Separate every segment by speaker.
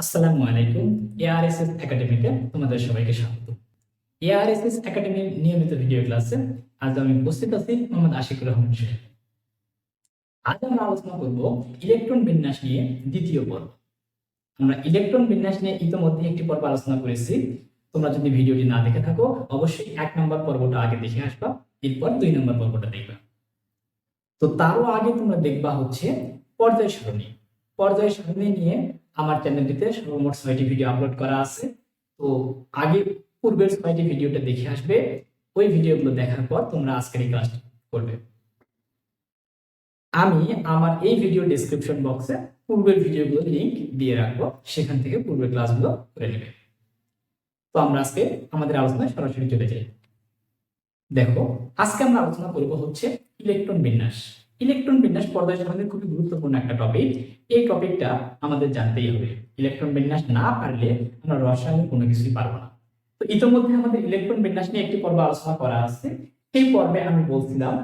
Speaker 1: আসসালামু আলাইকুম এআরএসএস একাডেমিতে তোমাদের সবাইকে স্বাগত। এআরএসএস একাডেমির নিয়মিত ভিডিও ক্লাসে আজ আমি উপস্থিত আছি মোহাম্মদ আশিকুর রহমান সাহেব। আজ আমরা আলোচনা করব ইলেকট্রন বিন্যাস নিয়ে দ্বিতীয় পর্ব। আমরা ইলেকট্রন বিন্যাস নিয়ে ইতিমধ্যে একটি পর্ব আলোচনা করেছি। তোমরা যদি ভিডিওটি না দেখে থাকো, অবশ্যই এক নম্বর পর্বটা আগে দেখে আসবা, এরপর দুই নম্বর পর্বটা দেখবা। তো তারও আগে তোমরা দেখবা হচ্ছে পর্যায় সারণী। পর্যায় সারণী নিয়ে আমার চ্যানেলটিতে সর্বমোট ছয়টি ভিডিও আপলোড করা আছে। তো আগে পূর্বের ছয়টি ভিডিওটা দেখে আসবে। ওই ভিডিওগুলো দেখার পর তোমরা আজকের এই ক্লাসটি করবে। আমি আমার এই ভিডিও ডেসক্রিপশন বক্সে পূর্বের ভিডিওগুলোর লিঙ্ক দিয়ে রাখব। সেখান থেকে পূর্বের ক্লাসগুলো করে নেবে। তো আমরা আজকে আমাদের আলোচনায় সরাসরি চলে যাই। দেখো, আজকে আমরা আলোচনা করব হচ্ছে ইলেকট্রন বিন্যাস। ইলেকট্রন বিন্যাস পর্যায় সারণীর খুবই গুরুত্বপূর্ণ একটা টপিক এই টপিকটা আমাদের জানতেই হবে। ইলেকট্রন বিন্যাস না পারলে আমরা রসায়নের কোনো কিছুই পারব না। তো ইতিমধ্যে আমাদের ইলেকট্রন বিন্যাস নিয়ে একটি পর্ব আলোচনা করা আছে। সেই পর্বে আমি বলছিলাম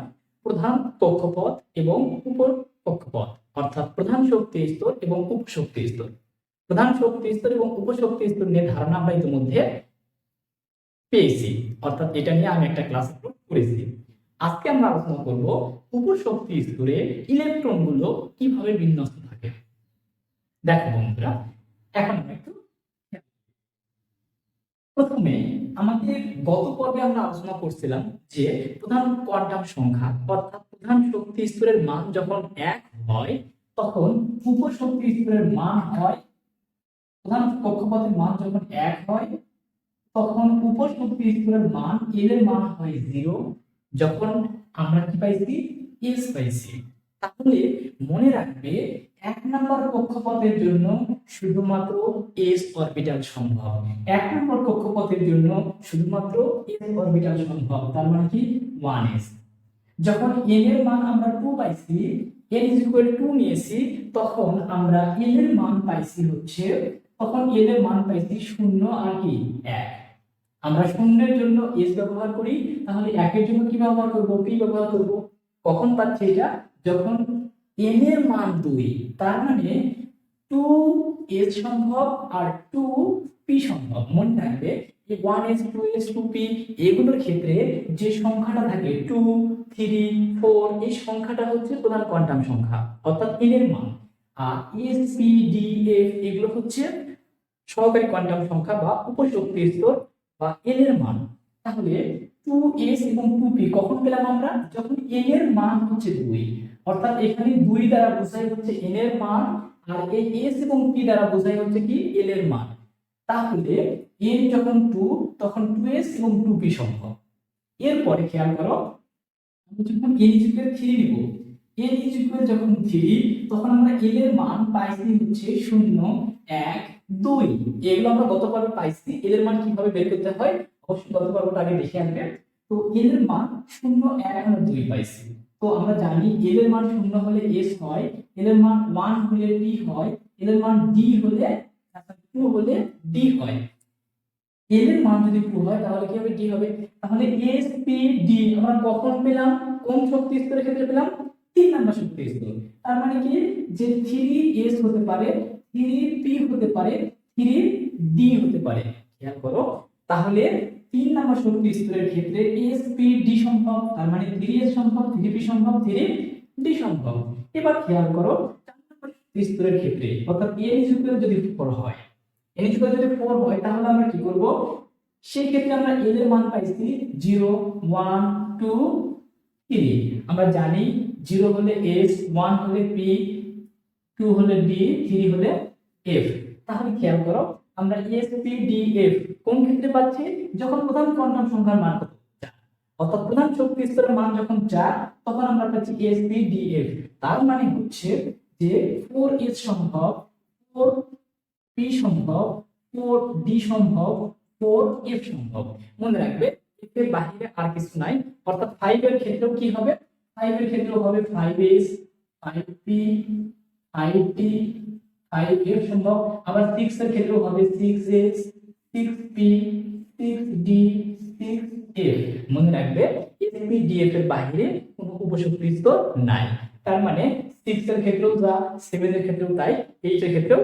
Speaker 1: প্রধান কক্ষপথ এবং উপর কক্ষপথ, অর্থাৎ প্রধান শক্তি স্তর এবং উপশক্তি স্তর। প্রধান শক্তি স্তর এবং উপশক্তি স্তর নিয়ে ধারণা আমরা ইতিমধ্যে পেয়েছি। অর্থাৎ এটা নিয়ে আমি একটা ক্লাস করেছি। আজকে আমরা আলোচনা করব উপশক্তি স্তরে ইলেকট্রনগুলো কীভাবে বিন্যস্ত থাকে। দেখো বন্ধুরা, এখন একটু প্রথমে আমাদের গত পর্বে আমরা আলোচনা করছিলাম যে প্রধান কোয়ান্টাম সংখ্যা অর্থাৎ প্রধান শক্তি স্তরের মান যখন এক হয়, তখন উপশক্তি স্তরের মান হয়, প্রধান কক্ষপথের মান যখন এক হয়, তখন উপশক্তি স্তরের মান এর মান হয় জিরো যখন আমরা কি পাইছি এস পাইছি তাহলে মনে রাখবে এক নম্বর কক্ষপথের জন্য শুধুমাত্র এস অরবিটাল সম্ভব। এক নম্বর কক্ষপথের জন্য শুধুমাত্র এস অরবিটাল সম্ভব। তার মানে কি? ওয়ান এস যখন এন এর মান আমরা টু পাইছি এন ইজ ইকুয়াল টু নিয়েছি তখন আমরা এন এর মান পাইছি হচ্ছে, তখন এন এর মান পাইছি শূন্য আর কি? এক। আমরা শূন্যের জন্য এস ব্যবহার করি, তাহলে একের জন্য কি ব্যবহার করব? পি ব্যবহার করব। কখন পাচ্ছি এটা? যখন এন এর মান দুই, তার মানে টু এস সম্ভব আর টু পি সম্ভব। মনে এই one S two S two P এগুলোর ক্ষেত্রে যে সংখ্যাটা থাকে টু থ্রি ফোর এই সংখ্যাটা হচ্ছে প্রধান কোয়ান্টাম সংখ্যা, অর্থাৎ এন এর মান। আর এস পি ডি এফ এগুলো হচ্ছে সহকারী কোয়ান্টাম সংখ্যা বা উপশক্তি স্তর বা এল এর মান, তাহলে টু এস এবং টু পি কখন পেলাম আমরা? যখন এন এর মান হচ্ছে দুই, অর্থাৎ এখানে দুই দ্বারা বোঝাই হচ্ছে এন এর মান, আর এই এস এবং পি দ্বারা বোঝাই হচ্ছে কি এল এর মান। তাহলে এন যখন টু তখন টু এস এবং টু পি সম্ভব। এরপরে খেয়াল করো আমি যখন এন ইকুয়াল থ্রি নিব এন ইকুয়াল যখন থ্রি তখন আমরা এল এর মান পাইছি হচ্ছে শূন্য, এক দুই, এগুলো আমরা গত পর্বে পাইছি, এদের মান কীভাবে বের করতে হয়? অবশ্যই গত পর্বটা আগে দেখে আনবে তো এল এর মান শূন্য, এক আর দুই পাইছি। তো আমরা জানি এল এর মান শূন্য হলে এস হয় এল এর মান ওয়ান হলে পি হয় এল এর মান ডি হলে টু হলে ডি হয়। এল এর মান যদি টু হয়, তাহলে কি হবে? ডি হবে। তাহলে এস, পি, ডি আমরা কখন পেলাম? কোন শক্তি স্তরের ক্ষেত্রে পেলাম? তিন নাম্বার শক্তি স্তর। তার মানে কি? যে থ্রি এস হতে পারে থ্রি পি হতে পারে থ্রি ডি হতে পারে। খেয়াল করো, তাহলে তিন নাম্বার শক্তি স্তরের ক্ষেত্রে এস পি ডি সম্ভব, তার মানে থ্রি এস সম্ভব থ্রি পি সম্ভব থ্রি ডি সম্ভব। এবার খেয়াল করো, চার নাম্বার শক্তি স্তরের ক্ষেত্রে, অর্থাৎ এন ইকুয়াল যদি ফোর হয় এন ইকুয়াল যদি ফোর হয়, তাহলে আমরা কি করব? সেই ক্ষেত্রে আমরা এল এর মান পাইছি জিরো ওয়ান টু থ্রি আমরা জানি জিরো হলে এস ওয়ান হলে পি টু হলে ডি থ্রি হলে এফ তাহলে খেয়াল করো? আমরা এস ডি এফ কোন ক্ষেত্রে পাচ্ছি? যখন প্রধান কোয়ান্টাম সংখ্যার মান কত? অর্থাৎ প্রধান শক্তি স্তরের মান যখন চার, তখন আমরা পাচ্ছি এস পি ডি এফ তার মানে হচ্ছে যে ফোর এস সম্ভব ফোর পি সম্ভব ফোর ডি সম্ভব ফোর এফ সম্ভব। মনে রাখবে এফ এর বাহিরে আর কিছু নাই। অর্থাৎ ফাইভ এর ক্ষেত্রেও কি হবে? ফাইভ এর ক্ষেত্রেও হবে five S five P five F সম্ভব। আবার সিক্স এর ক্ষেত্রেও হবে six S six P six D six F মনে রাখবে এফ পি ডি এফ এর বাইরে কোনো উপশক্তি স্তর নাই। তার মানে সিক্স এর ক্ষেত্রেও যা সেভেন এর ক্ষেত্রেও তাই এইট এর ক্ষেত্রেও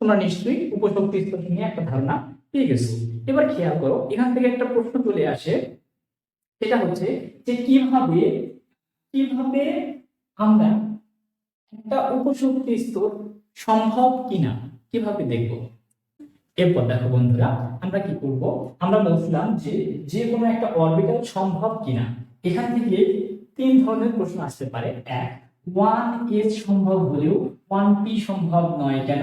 Speaker 1: তোমরা নিশ্চয়ই উপশক্তি স্তর নিয়ে একটা ধারণা পেয়ে গেছো। এবার খেয়াল করো, এখান থেকে একটা প্রশ্ন চলে আসে, সেটা হচ্ছে যে কীভাবে কীভাবে আমরা একটা উপশক্তি স্তর সম্ভব কিনা? কীভাবে দেখব? এরপর দেখো বন্ধুরা, আমরা কি করব? আমরা বলছিলাম যে যে কোনো একটা অরবিটাল সম্ভব কিনা? এখান থেকে তিন ধরনের প্রশ্ন আসতে পারে। এক ওয়ান এস সম্ভব হলেও ওয়ান পি সম্ভব নয় কেন?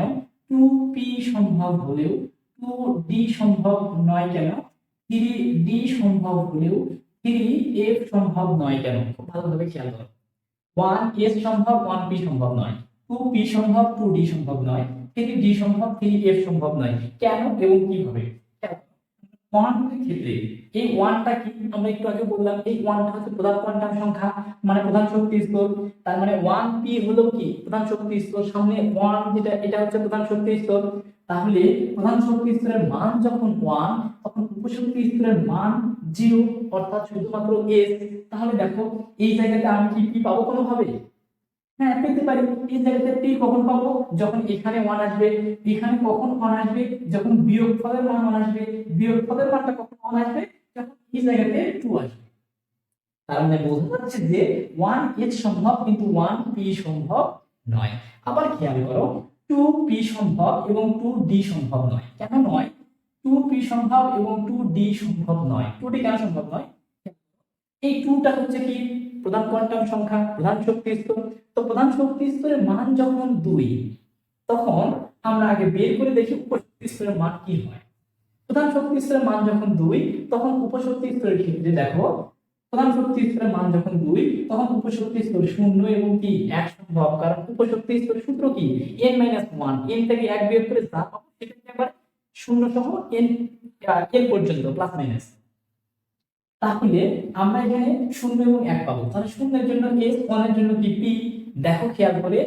Speaker 1: টু পি সম্ভব হলেও টু ডি সম্ভব নয় কেন? থ্রি ডি সম্ভব হলেও থ্রি এফ সম্ভব নয় কেন? খুব ভালোভাবে খেয়াল করো। ওয়ান এস সম্ভব ওয়ান পি সম্ভব নয়। টু পি সম্ভব টু ডি সম্ভব নয়। থ্রি ডি সম্ভব থ্রি এফ সম্ভব নয়। কেন এবং কীভাবে? কোয়ান্টামের ক্ষেত্রে এই ওয়ানটা কি? আমরা একটু আগে বললাম, এই ওয়ানটা হচ্ছে প্রধান কোয়ান্টাম সংখ্যা মানে প্রধান শক্তি স্তর। তার মানে ওয়ান পি হলো কি? প্রধান শক্তি স্তর। সামনে ওয়ান যেটা, এটা হচ্ছে প্রধান শক্তি স্তর। তাহলে প্রধান শক্তি স্তরের মান যখন ওয়ান তখন উপশক্তি স্তরের মান জিরো অর্থাৎ শুধুমাত্র এস তাহলে দেখো এই জায়গাতে আমি কি পি পাবো কোনোভাবে? হ্যাঁ পেতে পারি। এই জায়গাতে পি কখন পাবো? যখন এখানে ওয়ান আসবে, এখানে কখন ওয়ান আসবে? যখন বিয়োগ ফলের মান ওয়ান আসবে বিয়োগ ফলের মানটা কখন ওয়ান আসবে? যখন এই জায়গাতে টু আসবে। তার মানে বোঝা যাচ্ছে যে ওয়ান এইচ সম্ভব, কিন্তু ওয়ান পি সম্ভব নয়। আবার খেয়াল করো টু পি সম্ভব এবং টু ডি সম্ভব নয়। কেন নয়? টু সম্ভব এবং টু সম্ভব নয়। টু কেন সম্ভব নয়? এই টুটা হচ্ছে কি? প্রধান কোয়ান্টাম সংখ্যা, প্রধান শক্তি স্তর। তো প্রধান শক্তি স্তরের মান যখন দুই, তখন আমরা আগে বের করে দেখি উপশক্তি স্তরের মান কি হয়। প্রধান শক্তি স্তরের মান যখন দুই, তখন উপশক্তি স্তরের ক্ষেত্রে দেখো, প্রধান শক্তি স্তরের মান যখন দুই, তখন উপশক্তি স্তর শূন্য এবং কি এক সম্ভব। কারণ উপশক্তি স্তরের সূত্র কি? এন মাইনাস ওয়ান এন থেকে এক বিয়োগ করে যা পাবো। সেটাকে শূন্য সহ এন এন পর্যন্ত প্লাস মাইনাস তাহলে আমরা এখানে শূন্য এবং এক পাবো। তাহলে শূন্যের জন্য এস ওয়ানের জন্য কি পি দেখো খেয়াল করে,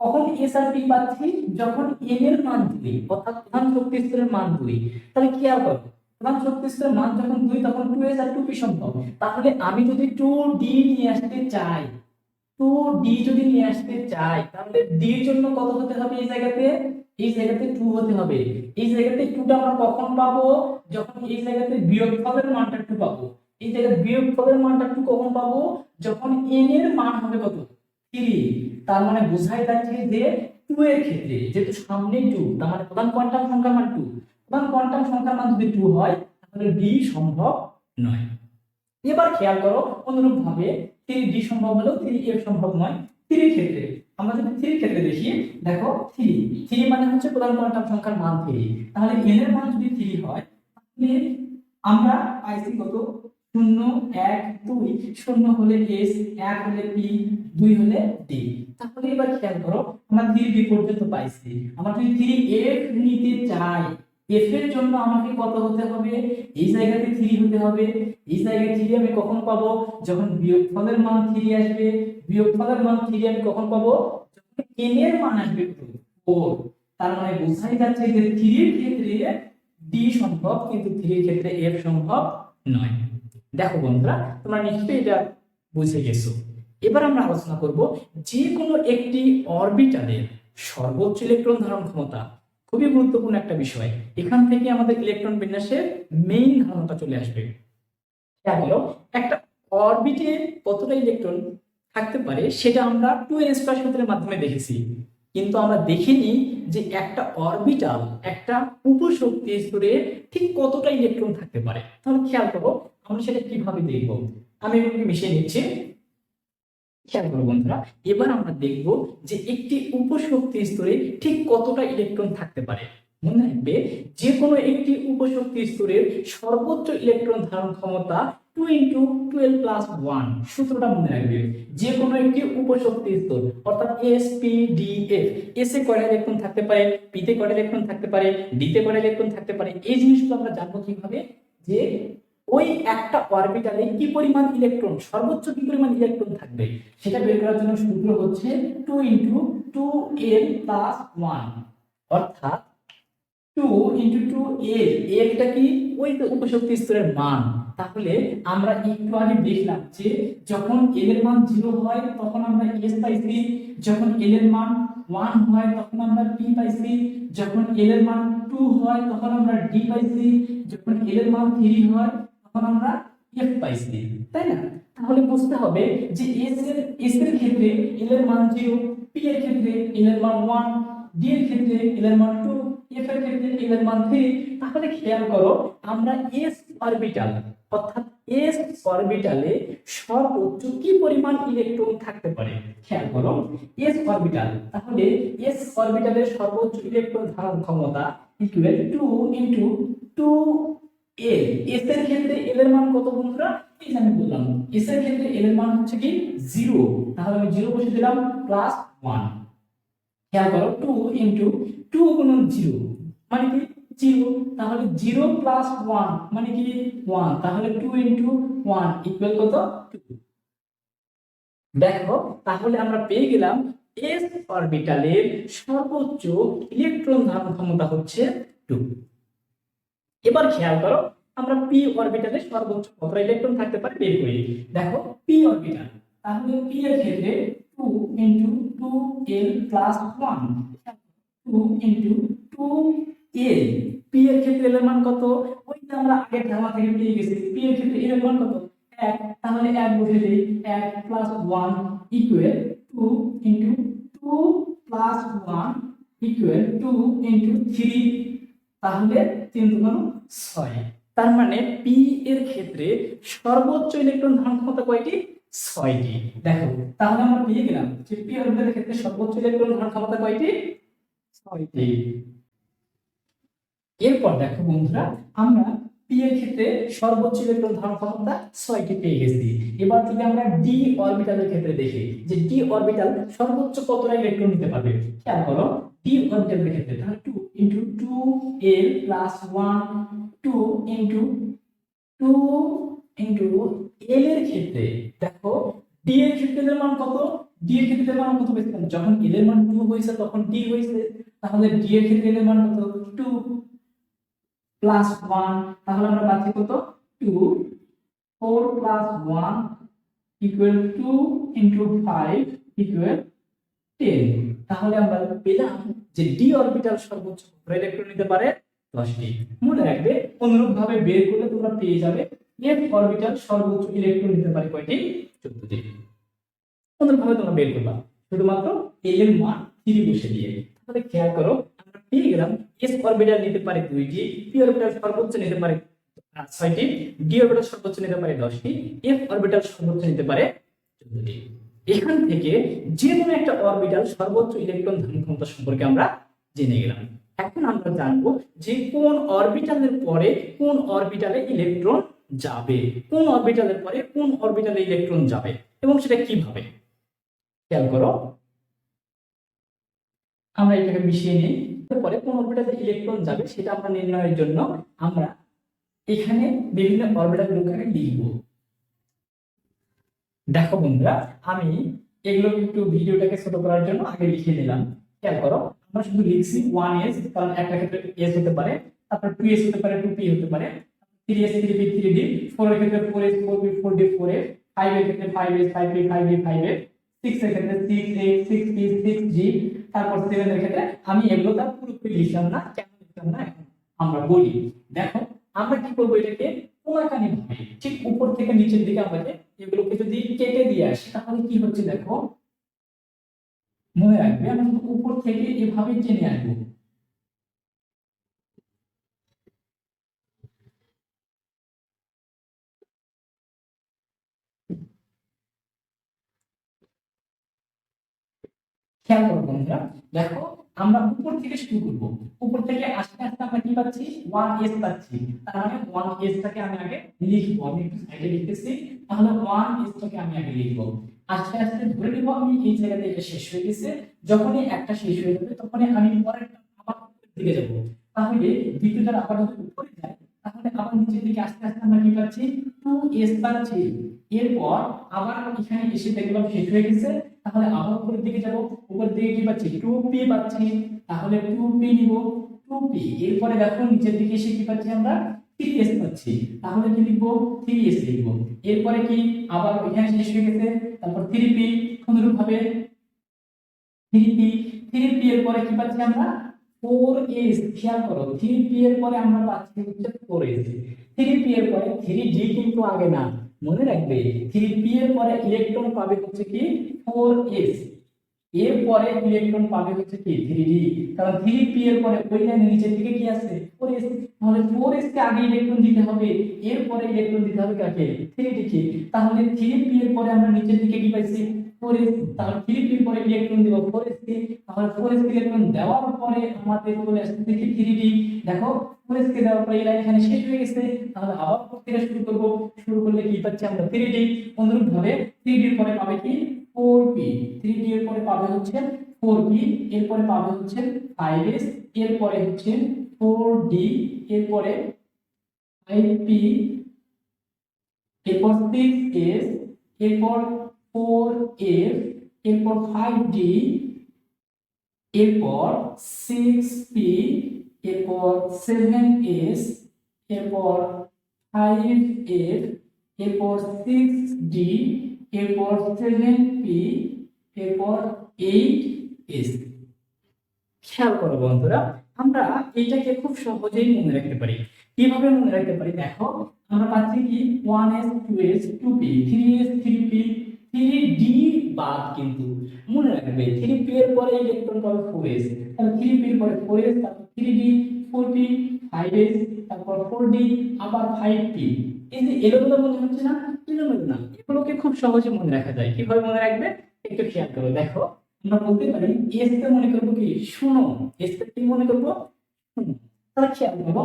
Speaker 1: কখন এস আর পি পাচ্ছি? যখন এন এর মান দুই অর্থাৎ প্রধান শক্তি স্তরের মান দুই তাহলে খেয়াল করো, প্রধান শক্তি স্তরের মান যখন দুই তখন টু এস আর টু পি সম্ভব? তাহলে আমি যদি টু ডি নিয়ে আসতে চাই টু ডি যদি নিয়ে আসতে চাই, তাহলে ডি এর জন্য কত হতে হবে এই জায়গাতে? এই জায়গাতে টু হতে হবে। এই জায়গাতে টুটা আমরা কখন পাবো? যখন এই জায়গাতে বিয়োগফলের মানটা টু পাবো। এই জায়গায় বিয়োগফলের মানটা টু কখন পাবো? যখন এন এর মান হবে কত? থ্রি তার মানে বোঝাই যাচ্ছে যে টু এর ক্ষেত্রে যেহেতু সামনে টু তার মানে প্রধান কোয়ান্টাম সংখ্যার মান টু প্রধান কোয়ান্টাম সংখ্যার মান যদি টু হয়, তাহলে ডি সম্ভব নয়। এবার খেয়াল করো অনুরূপ ভাবে থ্রি ডি সম্ভব হলেও থ্রি এফ সম্ভব নয়। থ্রির ক্ষেত্রে আমরা যদি থ্রি ক্ষেত্রে দেখি, দেখো থ্রি থ্রি মানে হচ্ছে প্রধান কোয়ান্টাম সংখ্যার মান থ্রি তাহলে এন এর মান যদি থ্রি হয়, তাহলে আমরা পাইছি কত? শূন্য, এক, দুই। শূন্য হলে এস এক হলে পি দুই হলে ডি তাহলে এবার খেয়াল করো, আমরা থ্রি বি পর্যন্ত পাইছি। আমরা যদি থ্রি এফ নিতে চাই এফ এর জন্য আমাকে কত হতে হবে? এই জায়গাতে থ্রি হতে হবে। এই জায়গায় থ্রি আমি কখন পাবো? যখন বিয়োগফলের মান থ্রি আসবে, বিয়োগফলের মান থ্রি আমি কখন পাবো? যখন এর মান আসবে ফোর তার মানে বোঝাই যাচ্ছে যে থ্রির ক্ষেত্রে ডি সম্ভব, কিন্তু থ্রির ক্ষেত্রে এফ সম্ভব নয়। দেখো বন্ধুরা, তোমরা নিশ্চয়ই এটা বুঝে গেছো। এবার আমরা আলোচনা করব যে কোনো একটি অরবিটালের সর্বোচ্চ ইলেকট্রন ধারণ ক্ষমতা খুবই গুরুত্বপূর্ণ একটা বিষয়। এখান থেকে আমাদের ইলেকট্রন বিন্যাসের মেইন ধারণাটা চলে আসবে। একটা অরবিটে কতটা ইলেকট্রন থাকতে পারে সেটা আমরা টু এন স্কয়ার সূত্রের মাধ্যমে দেখেছি। কিন্তু আমরা দেখিনি যে একটা অরবিটাল একটা উপশক্তি স্তরে ঠিক কতটা ইলেকট্রন থাকতে পারে। তাহলে খেয়াল করো, আমরা সেটা কীভাবে দেখব? আমি এগুলোকে মিশিয়ে নিচ্ছি। খেয়াল করো বন্ধুরা, এবার আমরা দেখব যে একটি উপশক্তি স্তরে ঠিক কতটা ইলেকট্রন থাকতে পারে। মনে রাখবে যে কোনো একটি উপশক্তি স্তরের সর্বোচ্চ ইলেকট্রন ধারণ ক্ষমতা two into twelve plus one সূত্রটা মনে রাখবে যে কোনো একটি উপশক্তি স্তর, অর্থাৎ S P D F S এ কয়টা ইলেকট্রন থাকতে পারে পি তে কয়টা ইলেকট্রন থাকতে পারে ডি তে কয়টা ইলেকট্রন থাকতে পারে, এই জিনিসগুলো আমরা জানব কীভাবে? যে ওই একটা অরবিটালে কি পরিমাণ ইলেকট্রন সর্বোচ্চ কি পরিমাণ ইলেকট্রন থাকবে? সেটা বের করার জন্য সূত্র হচ্ছে two into two L plus one অর্থাৎ টু ইন্টু টু এল এলটা কি? ওই উপশক্তি স্তরের মান। তাহলে আমরা একটু আগে দেখলাম যে যখন এল এর মান জিরো হয়, তখন আমরা এস পাইছি যখন এল এর মান ওয়ান হয়, তখন আমরা পি পাই পাইছি যখন এল এর মান টু হয়, তখন আমরা ডি পাইছি যখন এল এর মান থ্রি হয় তখন আমরা এফ পাইছি। তাই না? তাহলে বুঝতে হবে যে এস এর এস এর ক্ষেত্রে এল এর মান জিরো পি এর ক্ষেত্রে এল এর মান ওয়ান ডি এর ক্ষেত্রে এল এর মান টু এফ এর ক্ষেত্রে এল এর মান থ্রি তাহলে খেয়াল করো, আমরা এস অরবিটাল অর্থাৎ এস অরবিটালে সর্বোচ্চ কি পরিমাণ ইলেকট্রন থাকতে পারে? খেয়াল করো এস অরবিটাল তাহলে এস অরবিটালের সর্বোচ্চ ইলেকট্রন ধারণ ক্ষমতা ইকুয়াল টু ইন্টু টু এ এস এর ক্ষেত্রে এল এর মান কত বন্ধুরা? এই আমি বললাম এস এর ক্ষেত্রে এল এর মান হচ্ছে কি? জিরো তাহলে আমি জিরো বসে দিলাম প্লাস ওয়ান খেয়াল করো টু ইন্টু টু গুণন জিরো মানে কি? জিরো তাহলে জিরো প্লাস ওয়ান মানে কি? ওয়ান তাহলে টু ইন্টু ওয়ান ইকুয়াল কত? দেখো, তাহলে আমরা পেয়ে গেলাম এস অরবিটালের সর্বোচ্চ ইলেকট্রন ধারণ ক্ষমতা হচ্ছে টু এবার খেয়াল করো, আমরা পি অরবিটালে সর্বোচ্চ কতটা ইলেকট্রন থাকতে পারে বের করি। দেখো পি অরবিটাল তাহলে পি এর ক্ষেত্রে two into two L plus one two into two L P এর ক্ষেত্রে এর মান কত? ওই যে আমরা আগের ধারণা থেকে পেয়ে গেছি পি এর ক্ষেত্রে এর মান কত? এক। তাহলে এক বসে দিই, এক plus one equal two into two plus one equal two into three তাহলে তিন দুগুণ ছয়। তার মানে পি এর ক্ষেত্রে সর্বোচ্চ ইলেকট্রন ধারণ ক্ষমতা কয়টি? ছয়টি। দেখো, তাহলে আমরা পেয়ে গেলাম যে পি অরবিটালের ক্ষেত্রে সর্বোচ্চ ইলেকট্রন ধারণ ক্ষমতা কয়টি? ছয়টি। এরপর দেখো বন্ধুরা, আমরা পি এর ক্ষেত্রে সর্বোচ্চ ইলেকট্রন ধারণ ক্ষমতা ছয়টি পেয়ে গেছি। এবার যদি আমরা ডি অরবিটালের ক্ষেত্রে দেখি, যে ডি অরবিটাল সর্বোচ্চ কতটা ইলেকট্রন নিতে পারবে? খেয়াল করো ডি অরবিটালের ক্ষেত্রে তাহলে two into two L plus one two into two into L এর ক্ষেত্রে, দেখো ডি এর ক্ষেত্রে মান কত? ডি এর ক্ষেত্রে মান কত পেয়েছিলাম যখন এল এর মান টু হয়েছে, তখন ডি হয়েছে, তাহলে ডি এর ক্ষেত্রে এর মান কত? টু প্লাস ওয়ান তাহলে আমরা পাচ্ছি কত? Two four plus one equal two into five equal ten তাহলে আমরা পেলাম যে ডি অরবিটাল সর্বোচ্চ ইলেকট্রন নিতে পারে দশটি মনে রাখবে অনুরূপ ভাবে বের করলে তোমরা পেয়ে যাবে এফ অরবিটাল সর্বোচ্চ ইলেকট্রন নিতে পারে কয়টি? চোদ্দটি। অনুরূপ ভাবে তোমরা বের করবা। শুধুমাত্র এল এর মান থ্রি বসে দিয়ে। তাহলে খেয়াল করো, আমরা পেয়ে গেলাম এস অরবিটাল নিতে পারে দুইটি পি অরবিটাল সর্বোচ্চ নিতে পারে ছয়টি ডি অরবিটাল সর্বোচ্চ নিতে পারে দশটি এফ অরবিটাল সর্বোচ্চ নিতে পারে চোদ্দটি। এখান থেকে যে কোনো একটা অরবিটাল সর্বোচ্চ ইলেকট্রন ধারণ ক্ষমতা সম্পর্কে আমরা জেনে গেলাম। এখন আমরা জানব যে কোন অরবিটালের পরে কোন অরবিটালে ইলেকট্রন যাবে, কোন অরবিটালের পরে কোন অরবিটালে ইলেকট্রন যাবে এবং সেটা কীভাবে? খেয়াল করো। আমরা এটাকে মিশিয়ে নিই। পরে কোন অরবিটালে ইলেকট্রন যাবে সেটা আমরা নির্ণয়ের জন্য আমরা এখানে বিভিন্ন অরবিটাল গুলোকে লিখব। দেখো বন্ধুরা, আমি এগুলো একটু ভিডিওটাকে ছোট করার জন্য আগে লিখে নিলাম খেয়াল করো, আমরা শুধু লিখছি ওয়ান এস কারণ একটা ক্ষেত্রে এস হতে পারে, তারপর টু এস হতে পারে টু পি হতে পারে three S three B three D four এর ক্ষেত্রে four S four B four D four S five এর ক্ষেত্রে five S five B five D five S six এর ক্ষেত্রে six A six P six G তারপর seven এর ক্ষেত্রে আমি এগুলো তার পুরোপুরি লিখলাম না, কেন লিখলাম না আমরা বলি। দেখো আমরা কি করব এটাকে কোনাকানি ঠিক উপর থেকে নিচের দিকে আমাকে এগুলোকে যদি কেটে দিয়ে আসি, তাহলে কি হচ্ছে দেখো? মনে রাখবে, আমরা শুধু উপর থেকে এভাবে টেনে আসব খেয়াল করো বন্ধুরা, দেখো আমরা উপর থেকে শুরু করব। উপর থেকে আস্তে আস্তে আমরা কি পাচ্ছি? ওয়ান এস পাচ্ছি। তার মানে ওয়ান এসটাকে আমি আগে লিখব। আমি একটু সাইডে লিখতেছি। তাহলে ওয়ান এসটাকে আমি আগে লিখব। আস্তে আস্তে ধরে নিবো আমি এই জায়গাতে এটা শেষ হয়ে গেছে। যখনই একটা শেষ হয়ে যাবে, তখনই আমি পরেরটা আবার উপরের দিকে যাব। তাহলে দ্বিতীয়টা আবার যদি উপরে যায় তাহলে আবার নিচের দিকে আস্তে আস্তে আমরা কি পাচ্ছি? টু এস পাচ্ছি। এরপর আবার এখানে এসে দেখলাম শেষ হয়ে গেছে। তাহলে আবার উপরের দিকে যাব, উপরের দিকে কি পাচ্ছি? টু পি পাচ্ছি। তাহলে টু পি নিব টু পি এরপরে দেখো নিচের দিকে এসে কি পাচ্ছি আমরা? থ্রি এস পাচ্ছি। তাহলে কি লিখব? থ্রি এস লিখব। এরপরে কি? আবার এখানে শেষ হয়ে গেছে। তারপর থ্রি পি অনুরূপ ভাবে থ্রি পি থ্রি পি এর পরে কি পাচ্ছি আমরা? ফোর এস খেয়াল করো থ্রি পি এর পরে আমরা পাচ্ছি হচ্ছে ফোর এস থ্রি পি এর পরে থ্রি ডি কিন্তু আগে না। মনে রাখবে থ্রি পি এর পরে ইলেকট্রন পাবে হচ্ছে কি? ফোর এস এর পরে ইলেকট্রন পাবে হচ্ছে কি? থ্রি ডি কারণ থ্রি পি এর পরে ওই লাইনের নিচের দিকে কি আছে? ফোর এস তাহলে ফোর এস কে আগে ইলেকট্রন দিতে হবে। এর পরে ইলেকট্রন দিতে হবে কাকে? থ্রি ডি কে। তাহলে থ্রি পি এর পরে আমরা নিচের দিকে কি পাইছি? আমাদের থ্রি ডি দেখো এস কে দেওয়ার পরে শেষ হয়ে গেছে। আবার শুরু করব। শুরু করলে কি পাচ্ছি আমরা? থ্রি ডি ভাবে থ্রি ডি এর পরে পাবে কি? Four P. থ্রি ডি এর পরে পাবে হচ্ছে ফোর পি। এরপরে পাবে হচ্ছে ফাইভ এস। এরপরে হচ্ছে ফোর ডি। এরপরে ফাইভ পি। এরপর সিক্স এস। এরপর ফোর এফ এরপর ফাইভ ডি এরপর সিক্স পি এরপর সেভেন এস এরপর ফাইভ এফ এরপর সিক্স ডি এরপর সেভেন পি এরপর এইট এস খেয়াল করো বন্ধুরা, আমরা এইটাকে খুব সহজেই মনে রাখতে পারি। কীভাবে মনে রাখতে পারি? দেখো, আমরা পাচ্ছি কি? One S two S two P three S three P three D বাদ কিন্তু। মনে রাখবে থ্রি পি এর পরে ইলেকট্রন পাবে ফোর এস তাহলে থ্রি পি এর পরে ফোর এস তারপর three D four P five S তারপর ফোর ডি আবার ফাইভ পি এই যে এলোমেলো মনে হচ্ছে না? এলোমেলো না। এগুলোকে খুব সহজে মনে রাখা যায়। কীভাবে মনে রাখবে একটু খেয়াল করো দেখো। আমরা বলতে পারি এস কে মনে করব কি? শোনো এস কে কি মনে করব? তাহলে খেয়াল করব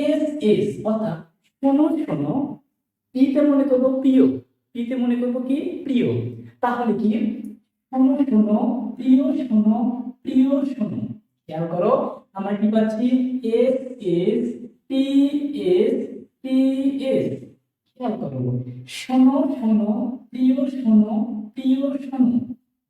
Speaker 1: এস এস অর্থাৎ শোনো শোনো পিতে মনে করব প্রিয় পিতে মনে করব কি? প্রিয়। তাহলে কি? শোনো শোনো, প্রিয় শোনো প্রিয়, শোনো। খেয়াল করো, আমরা কি পাচ্ছি? S S, T S T, S. খেয়াল করো। শোনো শোনো, প্রিয় শোনো প্রিয়, শোনো।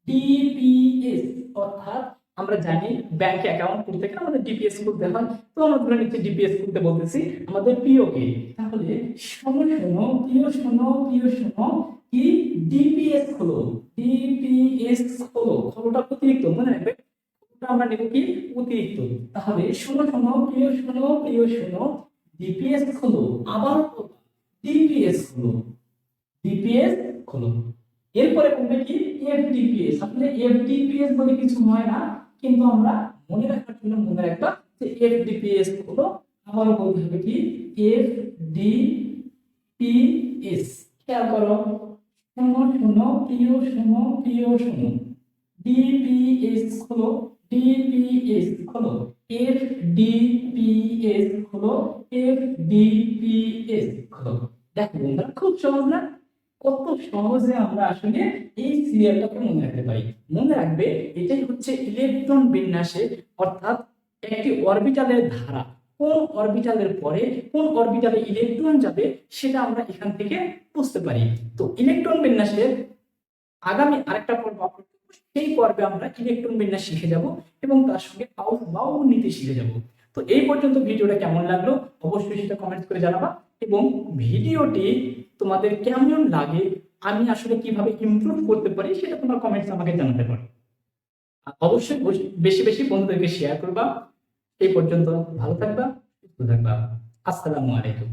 Speaker 1: ডিপিএস অর্থাৎ আমরা জানি ব্যাংক অ্যাকাউন্ট খুলতে গেলে আমাদের ডিপিএস করতে হয়। তো আমরা ধরে নিচ্ছি ডিপিএস করতে বলতেছি, আমাদের প্রিয় কে তাহলে শোনো শোনো প্রিয় শোনো প্রিয় শোনো কি ডিপিএস হলো ডিপিএস হলো খোলোটা অতিরিক্ত, মনে রাখবে? খোলোটা আমরা নেব কি? অতিরিক্ত। তাহলে শোনো শোনো প্রিয় শোনো প্রিয় শোনো ডিপিএস হলো আবার ডিপিএস হলো ডিপিএস হলো এরপরে কোনটা কি? এফডিপিএস আসলে এফডিপিএস বলে কিছু হয় না। কিন্তু আমরা মনে রাখার জন্য মনে রাখবা যে এফডিপিএস হলো আবার বলতে হবে কি? এফ ডি পি এস খেয়াল করো। শোনো শোনো প্রিয় শোনো প্রিয় শোনো ডিপিএস হলো ডিপিএস হলো এফ ডিপিএস হলো এফ ডিপিএস হলো। দেখো বন্ধুরা, খুব সহজ না? কত সহজে আমরা আসলে এই সিরিয়ালটাকে মনে রাখতে পারি। মনে রাখবে, এটাই হচ্ছে ইলেকট্রন বিন্যাসে, অর্থাৎ একটি অরবিটালের ধারা। কোন অরবিটালের পরে কোন অরবিটালে ইলেকট্রন যাবে, সেটা আমরা এখান থেকে বুঝতে পারি। তো ইলেকট্রন বিন্যাসের আগামী আরেকটা পর্ব সেই পর্বে আমরা ইলেকট্রন বিন্যাস শিখে যাব এবং তার সঙ্গে আউট বাউ নীতি শিখে যাব। তো এই পর্যন্ত ভিডিওটা কেমন লাগল? অবশ্যই সেটা কমেন্ট করে জানাবা এবং ভিডিওটি তোমাদের কেমন লাগে? আমি আসলে কীভাবে ইমপ্রুভ করতে পারি সেটা তোমার কমেন্টস আমাকে জানাতে পারো। অবশ্যই বেশি বেশি বন্ধুদেরকে শেয়ার করবা। এই পর্যন্ত ভালো থাকবা, সুস্থ থাকবা। আসসালামু আলাইকুম।